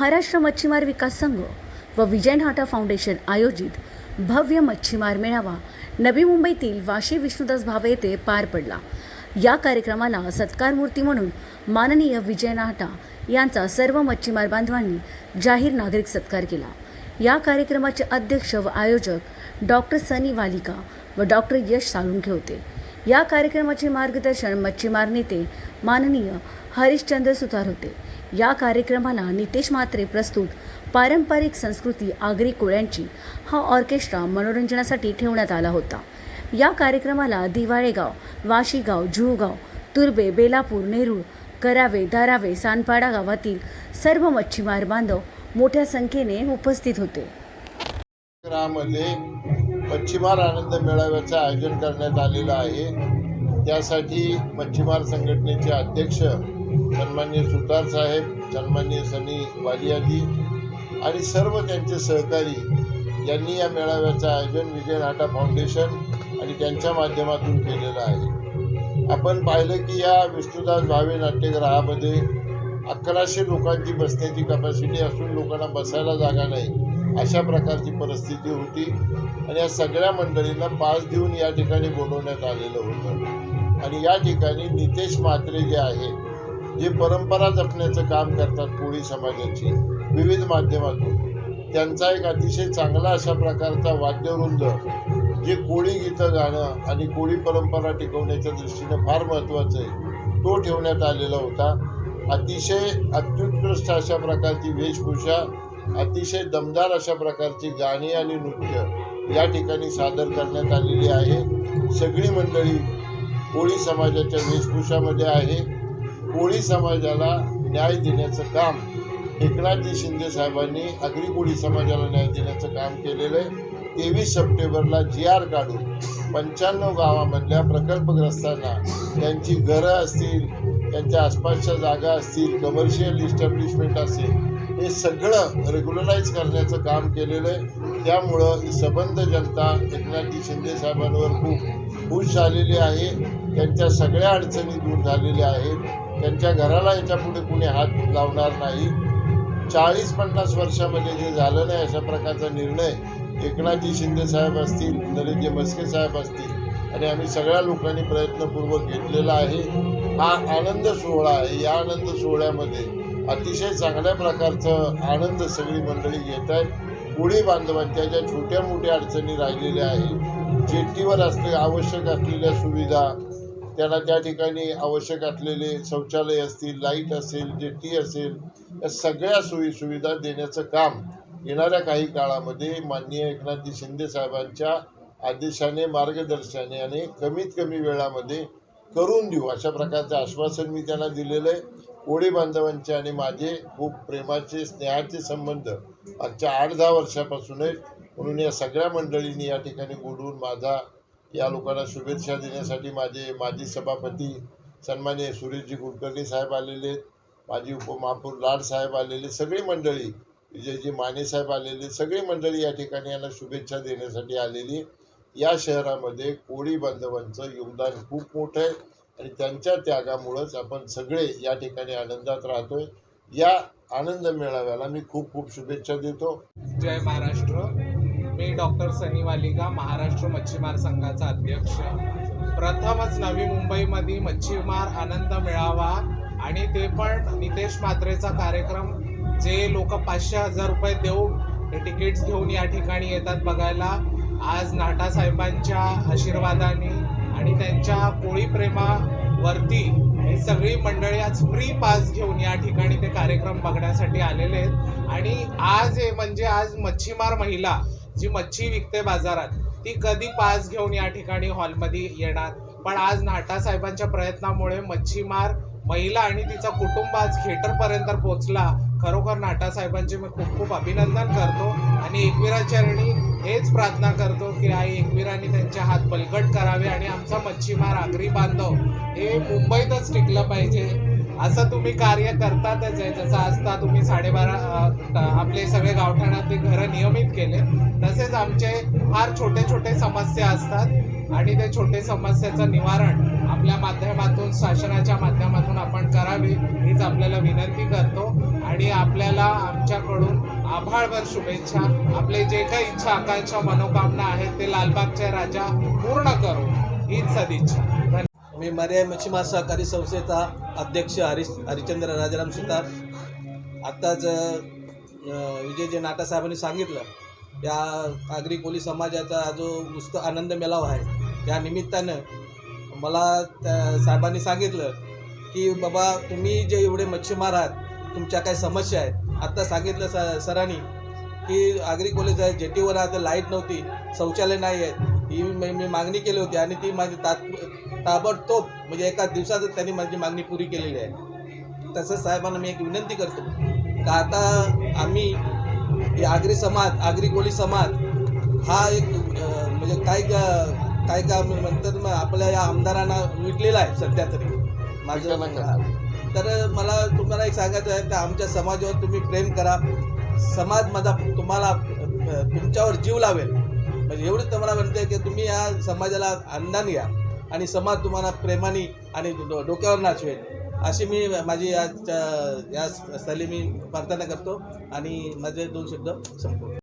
महाराष्ट्र मच्छीमार विकास संघ व विजय नाटा फाउंडेशन आयोजित भव्य मच्छीमार मेळावा नवी मुंबईतील वाशी विष्णुदास भावे येथे पार पडला. या कार्यक्रमाला सत्कार मूर्ती म्हणून माननीय विजय नाटा यांचा सर्व मच्छीमार बांधवांनी जाहीर नागरिक सत्कार केला. या कार्यक्रमाचे अध्यक्ष व आयोजक डॉक्टर सनी वालिका व डॉक्टर यश साळुंखे होते. या कार्यक्रमाचे मार्गदर्शन मच्छीमार नेते माननीय हरिश्चंद्र सुतार होते. या कार्यक्रमाला नितेश म्हात्रे प्रस्तुत. पारंपरिक संस्कृती आगरी कोळ्यांची. हा ऑर्केस्ट्रा मनोरंजनासाठी ठेवण्यात आला होता. या कार्यक्रमाला दिवाळेगाव वाशीगाव जुहूगाव तुर्बे बेलापूर नेरूळ करावे दारावे सानपाडा गावातील सर्व मच्छीमार बांधव मोठ्या संख्येने उपस्थित होते. मच्छीमार आनंद मेळाव्याचं आयोजन करण्यात आलेलं आहे. त्यासाठी मच्छीमार संघटनेचे अध्यक्ष सन्मान्य सुतार साहेब सन्मान्य सनी वालियाजी आणि सर्व त्यांचे सहकारी यांनी या मेळाव्याचं आयोजन विजय नाटा फाउंडेशन आणि त्यांच्या माध्यमातून केलेलं आहे. आपण पाहिलं की या विष्णुदास भावे नाट्यगृहामध्ये अकराशे लोकांची बसण्याची कपॅसिटी असून लोकांना बसायला जागा नाही अशा प्रकारची परिस्थिती होती आणि या सगळ्या मंडळींना पास देऊन या ठिकाणी बोलवण्यात आलेलं होतं. आणि या ठिकाणी नितेश म्हात्रे जे आहे जे परंपरा जपण्याचं काम करतात कोळी समाजाची विविध माध्यमातून. त्यांचा एक अतिशय चांगला अशा प्रकारचा वाद्यवृंद जे कोळी गीतं गाणं आणि कोळी परंपरा टिकवण्याच्या दृष्टीनं फार महत्त्वाचं आहे. तो ठेवण्यात आलेला होता. अतिशय अत्युत्कृष्ट अशा प्रकारची वेशभूषा अतिशय दमदार अशा प्रकारची गाणी आणि नृत्य या ठिकाणी सादर करण्यात आलेली आहे. सगळी मंडळी कोळी समाजाच्या वेशभूषामध्ये आहे. कोळी समाजाला न्याय देण्याचं काम एकनाथजी शिंदे साहेबांनी आगरी कोळी समाजाला न्याय देण्याचं काम केलेलं आहे. तेवीस सप्टेंबरला जी आर काढून पंच्याण्णव गावामधल्या प्रकल्पग्रस्तांना त्यांची घरं असतील त्यांच्या आसपासच्या जागा असतील कमर्शियल इस्टॅब्लिशमेंट असेल हे सगळं रेग्युलराईज करण्याचं काम केलेलं आहे. त्यामुळं ही सबंध जनता एकनाथजी शिंदे साहेबांवर खूप खुश झालेली आहे. त्यांच्या सगळ्या अडचणी दूर झालेल्या आहेत. त्यांच्या घराला याच्यापुढे कुणी हात लावणार नाही. चाळीस पन्नास वर्षामध्ये जे झालं नाही अशा प्रकारचा निर्णय एकनाथजी शिंदे साहेब असतील नरेंद्र मस्के साहेब असतील आणि आम्ही सगळ्या लोकांनी प्रयत्नपूर्वक घेतलेला आहे. हा आनंद सोहळा आहे. या आनंद सोहळ्यामध्ये अतिशय चांगल्या प्रकारचं आनंद सगळी मंडळी घेत आहेत. कोळी बांधवांच्या ज्या छोट्या मोठ्या अडचणी राहिलेल्या आहेत जेटीवर असते आवश्यक असलेल्या सुविधा त्यांना त्या ठिकाणी आवश्यक असलेले शौचालय असतील लाइट असेल जेटी असेल या सगळ्या सोयी सुविधा देण्याचं काम येणाऱ्या काही काळामध्ये माननीय एकनाथजी शिंदे साहेबांच्या आदेशाने मार्गदर्शनाने आणि कमीत कमी वेळामध्ये करून देऊ. अशा प्रकारचं आश्वासन मी त्यांना दिलेलं आहे. कोळी बांधवांचे आणि माझे खूप प्रेमाचे स्नेहाचे संबंध आजच्या आठ दहा वर्षापासून आहेत म्हणून या सगळ्या मंडळींनी या ठिकाणी बोलून माझा या लोकांना शुभेच्छा देण्यासाठी माझे माजी सभापती सन्मान्य सुरेशजी कुलकर्णी साहेब आलेले आहेत माजी उपमहापौर लाड साहेब आलेले सगळी मंडळी विजयजी माने साहेब आलेले सगळी मंडळी या ठिकाणी यांना शुभेच्छा देण्यासाठी आलेली. या शहरामध्ये कोळी बांधवांचं योगदान खूप मोठं आहे आणि त्यांच्या त्यागामुळंच आपण सगळे या ठिकाणी आनंदात राहतोय. या आनंद मेळाव्याला मी खूप खूप शुभेच्छा देतो. जय महाराष्ट्र. मी डॉक्टर सनी वालिका महाराष्ट्र मच्छीमार संघाचा अध्यक्ष. प्रथमच नवी मुंबईमध्ये मच्छीमार आनंद मिळावा आणि ते पण नितेश मात्रेचा कार्यक्रम जे लोक पाचशे हजार रुपये देऊन तिकीट्स घेऊन या ठिकाणी येतात बघायला. आज नाटा साहेबांच्या आशीर्वादाने आणि त्यांच्या कोळी प्रेमावरती ही सगळी मंडळी आज फ्री पास घेऊन या ठिकाणी ते कार्यक्रम बघण्यासाठी आलेले आहेत. आणि आज हे म्हणजे आज मच्छीमार महिला जी मच्छी विकते बाजारात ती कधी पास घेऊन या ठिकाणी हॉलमध्ये येणार? पण आज नाटा साहेबांच्या प्रयत्नामुळे मच्छीमार महिला आणि तिचा कुटुंब आज थिएटरपर्यंत पोहोचला. खरोखर नाटा साहेबांचे मी खूप खूप अभिनंदन करतो आणि एकविरा चरणी हेच प्रार्थना करतो की आई एकवीरांनी त्यांचे हात बलकट करावे आणि आमचा मच्छीमार आगरी बांधव हे मुंबईतच टिकलं पाहिजे. असं तुम्ही कार्य करतातच आहे. जसं आजता तुम्ही साडेबारा आपले सगळे गावठाणातले घरं नियमित केले. तसेच आमचे फार छोटे छोटे समस्या असतात आणि ते छोटे समस्याचं निवारण आपल्या माध्यमातून शासनाच्या माध्यमातून आपण करावे हीच आपल्याला विनंती करतो. आणि आपल्याला आमच्याकडून आभाळभर शुभेच्छा. आपले जे काही इच्छा आकांक्षा मनोकामना आहेत ते लालबागच्या राजा पूर्ण करू. हीच सदिच्छा. मी मर्याय मच्छीमार सहकारी संस्थेचा अध्यक्ष हरिश हरिचंद्र राजाराम सुतार. आत्ताच विजय जे नाटासाहेबांनी सांगितलं या आगरी कोली समाजाचा जो उस्त आनंद मेळावा आहे या निमित्तानं मला त्या साहेबांनी सांगितलं की बाबा तुम्ही जे एवढे मच्छीमार आहात तुमच्या काही समस्या आहेत. आत्ता सांगितलं स सरांनी की आगरी कॉलेज आहे जेटीवर आता लाइट नव्हती शौचालय नाही आहेत. ही मी मी मागणी केली होती आणि ती माझी तात ताबडतोब म्हणजे एका दिवसातच त्यांनी माझी मागणी पुरी केलेली आहे. तसंच साहेबांना मी एक विनंती करतो का आता आम्ही हे आगरी समाज आगरी कोळी समाज हा एक म्हणजे काय का- काय का म्हणतात मग आपल्या या आमदारांना विकलेला आहे सध्या तरी. माझं का? तर मला तुम्हाला एक सांगायचं आहे की आमच्या समाजावर तुम्ही प्रेम करा. समाज माझा तुम्हाला तुमच्यावर जीव लावेल. म्हणजे एवढंच तुम्हाला म्हणते की तुम्ही या समाजाला अंदान घ्या आणि समाज तुम्हाला प्रेमाने आणि डोक्यावर नाचवेल. अशी मी माझी या या स्थळी मी प्रार्थना करतो आणि माझे दोन शब्द संपवतो.